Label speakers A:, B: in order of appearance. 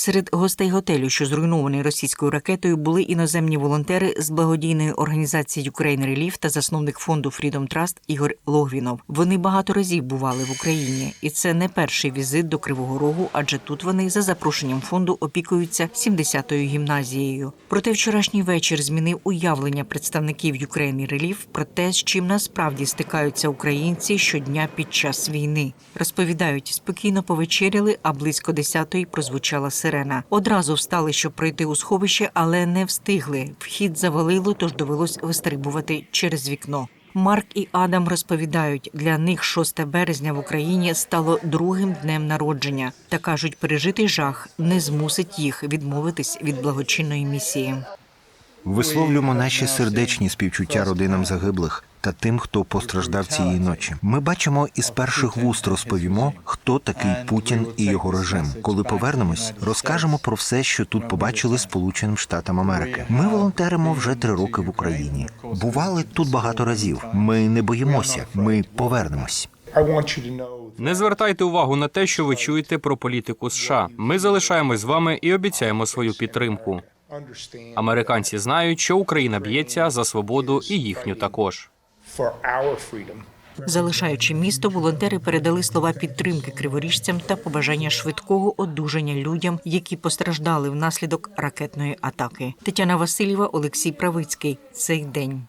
A: Серед гостей готелю, що зруйнований російською ракетою, були іноземні волонтери з благодійної організації Ukraine Relief та засновник фонду Freedom Trust Ігор Логвінов. Вони багато разів бували в Україні, і це не перший візит до Кривого Рогу, адже тут вони за запрошенням фонду опікуються 70-ю гімназією. Проте вчорашній вечір змінив уявлення представників Ukraine Relief про те, з чим насправді стикаються українці щодня під час війни. Розповідають, спокійно повечеряли, а близько 10-ї прозвучала сирена. Одразу встали, щоб пройти у сховище, але не встигли. Вхід завалило, тож довелось вистрибувати через вікно. Марк і Адам розповідають, для них 6 березня в Україні стало другим днем народження та кажуть, пережитий жах не змусить їх відмовитись від благочинної місії.
B: Висловлюємо наші сердечні співчуття родинам загиблих та тим, хто постраждав цієї ночі. Ми бачимо із перших вуст розповімо, хто такий Путін і його режим. Коли повернемось, розкажемо про все, що тут побачили Сполученим Штатам Америки. Ми волонтеримо вже три роки в Україні. Бували тут багато разів. Ми не боїмося. Ми повернемось.
C: Не звертайте увагу на те, що ви чуєте про політику США. Ми залишаємось з вами і обіцяємо свою підтримку. Американці знають, що Україна б'ється за свободу і їхню також.
A: Залишаючи місто, волонтери передали слова підтримки криворіжцям та побажання швидкого одужання людям, які постраждали внаслідок ракетної атаки. Тетяна Васильєва, Олексій Правицький. Цей день.